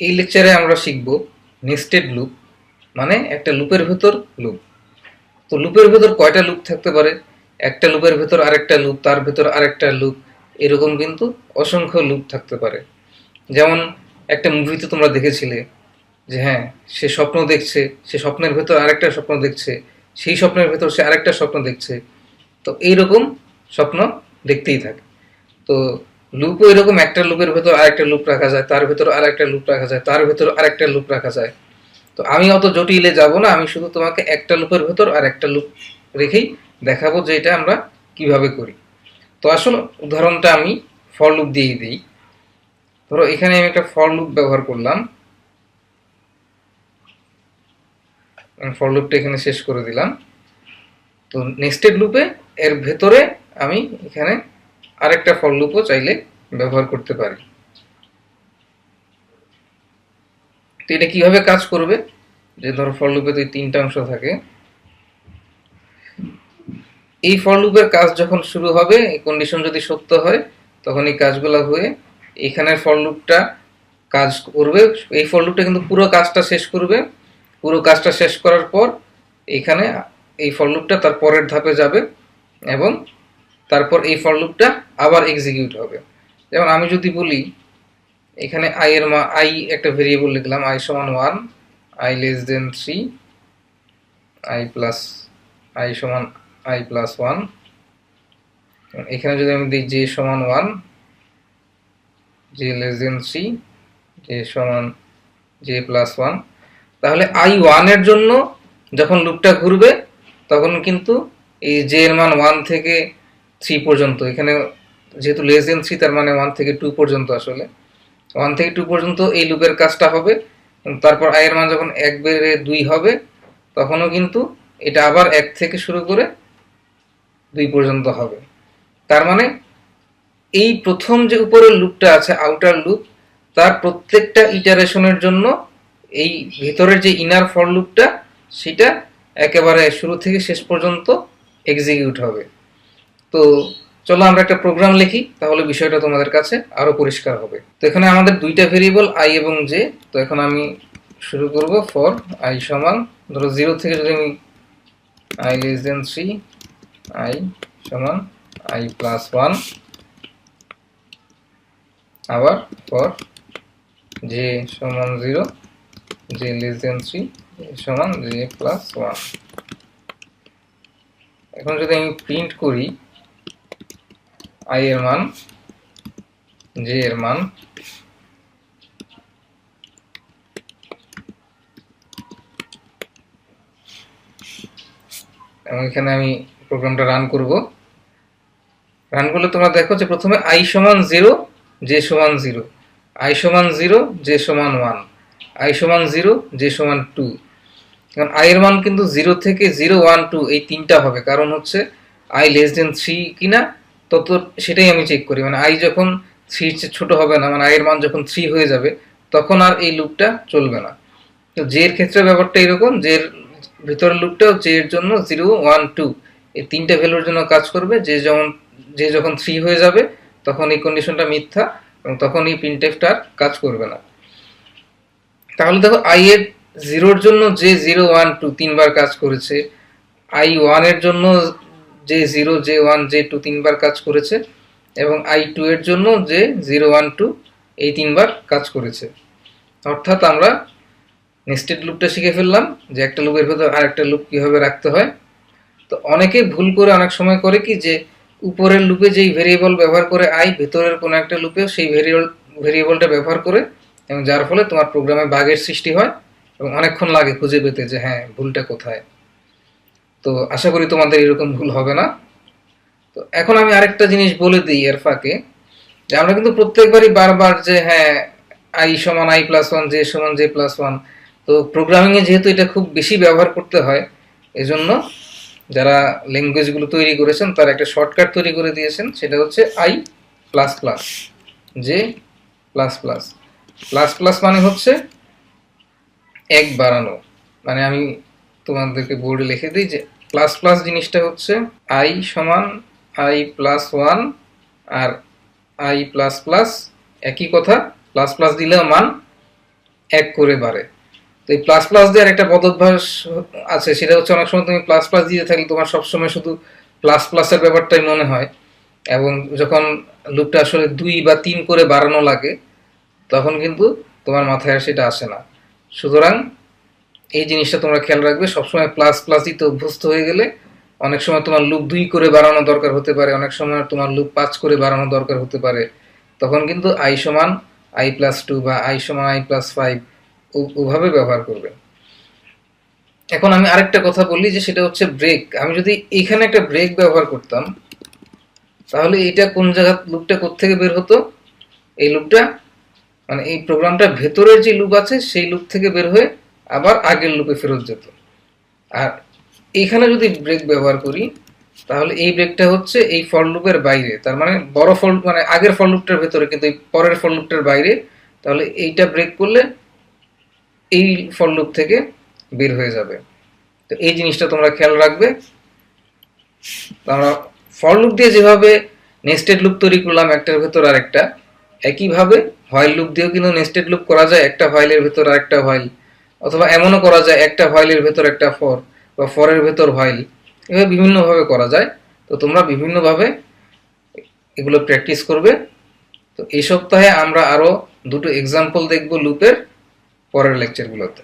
এই লেকচারে আমরা শিখব নেস্টেড লুপ মানে একটা লুপের ভেতর লুপ তো লুপের ভেতর কয়টা লুপ থাকতে পারে? একটা লুপের ভেতর আরেকটা লুপ তার ভেতর আরেকটা লুপ এরকম কিন্তু অসংখ্য লুপ থাকতে পারে। যেমন একটা মুভিতে তোমরা দেখেছিলে, যে হ্যাঁ সে স্বপ্ন দেখছে, সে স্বপ্নের ভেতর আরেকটা স্বপ্ন দেখছে, সেই স্বপ্নের ভেতর সে আরেকটা স্বপ্ন দেখছে। তো এইরকম স্বপ্ন দেখতেই থাকে। তো লুপও এরকম, একটা লুপের ভেতর আরেকটা লুপ রাখা যায়, তার ভেতর আরেকটা লুপ রাখা যায়, তার ভেতর আরেকটা লুপ রাখা যায়। তো আমি অত জটিলে যাব না, আমি শুধু তোমাকে একটা লুপের ভেতর আর একটা লুপ রেখেই দেখাবো যে এটা আমরা কীভাবে করি। তো আসলে উদাহরণটা আমি ফর লুপ দিয়েই দিই। ধরো এখানে আমি একটা ফর লুপ ব্যবহার করলাম। ফর লুপটা এখানে শেষ করে দিলাম। তো নেক্সটেড লুপে এর ভেতরে আমি এখানে আরেকটা ফর লুপও চাইলে ব্যবহার করতে পারি। তো এটা কীভাবে কাজ করবে? যে ধরো ফর লুপে তো তিনটা অংশ থাকে। এই ফর লুপের কাজ যখন শুরু হবে, এই কন্ডিশন যদি সত্য হয়, তখন এই কাজগুলো হয়ে এখানের ফর লুপটা কাজ করবে। এই ফর লুপটা কিন্তু পুরো কাজটা শেষ করবে। পুরো কাজটা শেষ করার পর এখানে এই ফর লুপটা তার পরের ধাপে যাবে এবং তারপর এই ফর লুপটা আবার এক্সিকিউট হবে। যেমন আমি যদি বলি, এখানে আই এর মা আই একটা ভেরিয়েবল লিখলাম আই সমান one i less than three i plus i সমান আই প্লাস ওয়ান এখানে যদি আমি দিই জে সমান one j less than three j সমান জে প্লাস ওয়ান তাহলে আই ওয়ানের জন্য যখন লুপটা ঘুরবে, তখন কিন্তু এই জে এর মান ওয়ান থেকে থ্রি পর্যন্ত, এখানে যেহেতু লেস দেন থ্রি তার মানে ওয়ান থেকে টু পর্যন্ত আসলে। ওয়ান থেকে টু পর্যন্ত এই লুপের কাজটা হবে তারপর আয়ের মান যখন এক বেড়ে দুই হবে, তখনও কিন্তু এটা আবার এক থেকে শুরু করে দুই পর্যন্ত হবে। তার মানে এই প্রথম যে উপরের লুপটা আছে আউটার লুপ তার প্রত্যেকটা ইটারেশনের জন্য এই ভেতরের যে ইনার ফর লুপটা সেটা একেবারে শুরু থেকে শেষ পর্যন্ত এক্সিকিউট হবে। তো চলো আমরা একটা প্রোগ্রাম লিখি, তাহলে বিষয়টা তোমাদের কাছে আরও পরিষ্কার হবে। তো এখানে আমাদের দুইটা ভেরিয়েবল আই এবং জে তো এখন আমি শুরু করব ফর আই সমান, ধরো জিরো থেকে যদি আমি i less than three i সমান আই প্লাস ওয়ান আবার ফর জে সমান zero j less than three সমান জে প্লাস ওয়ান এখন যদি আমি প্রিন্ট করি আই এর মান, জে এর মান, এবং এখানে আমি প্রোগ্রামটা রান করব। রান করলে তোমরা দেখো যে প্রথমে আই সমান জিরো জে সমান জিরো আই সমান জিরো জে সমান ওয়ান আই সমান জিরো জে সমান টু কারণ আই এর মান কিন্তু জিরো থেকে জিরো ওয়ান টু এই তিনটা হবে। কারণ হচ্ছে আই লেস দেন থ্রি কিনা তত সেটাই আমি চেক করি। মানে আই যখন থ্রি ছোট হবে না মানে আয়ের মান যখন থ্রি হয়ে যাবে, তখন আর এই লুপটা চলবে না। তো জে এর ক্ষেত্রে ব্যাপারটা এরকম যে ভিতরের লুপটাও জে এর জন্য জিরো ওয়ান টু এই তিনটা ভ্যালুর জন্য কাজ করবে। যে যখন যে যখন থ্রি হয়ে যাবে, তখন এই কন্ডিশনটা মিথ্যা এবং তখন এই প্রিন্টেফটা আর কাজ করবে না। তাহলে দেখো আই এর জিরোর জন্য যে জিরো ওয়ান টু তিনবার কাজ করেছে। আই ওয়ানের জন্য যে zero j one j two তিনবার কাজ করেছে এবং আই টু এর জন্য যে জিরো ওয়ান টু এই তিনবার কাজ করেছে। অর্থাৎ আমরা নেক্সটেড লুপটা শিখে ফেললাম যে একটা লুপের ভেতর আর একটা লুপ কীভাবে রাখতে হয়। তো অনেকে ভুল করে অনেক সময় করে কি যে উপরের লুপে যেই ভেরিয়েবল ব্যবহার করে আই ভেতরের কোনো একটা লুপেও সেই ভেরিয়েবল ভেরিয়েবলটা ব্যবহার করে এবং যার ফলে তোমার প্রোগ্রামে বাগের সৃষ্টি হয় এবং অনেকক্ষণ লাগে খুঁজে পেতে যে হ্যাঁ ভুলটা কোথায়। তো আশা করি তোমাদের এরকম ভুল হবে না। তো এখন আমি আরেকটা জিনিস বলে দিই এর ফাঁকে, যে আমরা কিন্তু প্রত্যেকবারই বারবার যে হ্যাঁ আই সমান আই প্লাস ওয়ান জে সমান জে প্লাস ওয়ান তো প্রোগ্রামিংয়ে যেহেতু এটা খুব বেশি ব্যবহার করতে হয়, এজন্য যারা ল্যাঙ্গুয়েজগুলো তৈরি করেছেন তারা একটা শর্টকাট তৈরি করে দিয়েছেন, সেটা হচ্ছে i plus plus j plus plus plus plus মানে হচ্ছে এক বাড়ানো। মানে আমি তোমাদেরকে বোর্ডে লিখে দিই যে প্লাস প্লাস জিনিসটা হচ্ছে আই সমান আই প্লাস ওয়ান আর আই প্লাস প্লাস একই কথা প্লাস প্লাস দিলেও মান এক করে বাড়ে। তো এই প্লাস প্লাস দেওয়ার একটা বদভ্যাস আছে, সেটা হচ্ছে অনেক সময় তুমি প্লাস প্লাস দিয়ে থাকলে তোমার সবসময় শুধু প্লাস প্লাসের ব্যাপারটাই মনে হয় এবং যখন লুপটা আসলে দুই বা তিন করে বাড়ানো লাগে, তখন কিন্তু তোমার মাথায় আর সেটা আসে না। সুতরাং এই জিনিসটা তোমরা খেয়াল রাখবে, সবসময় প্লাস প্লাস দিতে অভ্যস্ত হয়ে গেলে অনেক সময় তোমার লুপ দুই করে বাড়ানো দরকার হতে পারে, অনেক সময় তোমার লুপ পাঁচ করে বাড়ানো দরকার হতে পারে। তখন কিন্তু আই সমান আই প্লাস টু বা আই সমান আই প্লাস ফাইভ ওভাবে ব্যবহার করবে। এখন আমি আরেকটা কথা বলি যে সেটা হচ্ছে ব্রেক আমি যদি এখানে একটা ব্রেক ব্যবহার করতাম, তাহলে এটা কোন জায়গা লুপটা কোত্থেকে বের হতো? এই লুপটা মানে এই প্রোগ্রামটা ভেতরের যে লুপ আছে, সেই লুপ থেকে বের হয়ে আবার আগের লুপে ফেরত যেত। আর এইখানে যদি ব্রেক ব্যবহার করি, তাহলে এই ব্রেকটা হচ্ছে এই ফর লুপের বাইরে। তার মানে বড় ফল মানে আগের ফর লুপটার ভেতরে, কিন্তু এই পরের ফর লুপটার বাইরে, তাহলে এইটা ব্রেক করলে এই ফর লুপ থেকে বের হয়ে যাবে। তো এই জিনিসটা তোমরা খেয়াল রাখবে। তো আমরা ফর লুপ দিয়ে যেভাবে নেস্টেড লুপ তৈরি করলাম একটার ভেতর আর একটা একইভাবে হোয়াইল লুপ দিয়েও কিন্তু নেস্টেড লুপ করা যায়, একটা হোয়াইলের ভেতর আর একটা হোয়াইল অথবা এমনও করা যায়, একটা হোয়াইলের ভেতর একটা ফর বা ফরের ভেতর হোয়াইল এভাবে বিভিন্নভাবে করা যায়। তো তোমরা বিভিন্নভাবে এগুলো প্র্যাকটিস করবে। তো এই সপ্তাহে আমরা আরও দুটো এক্সাম্পল দেখব লুপের পরের লেকচারগুলোতে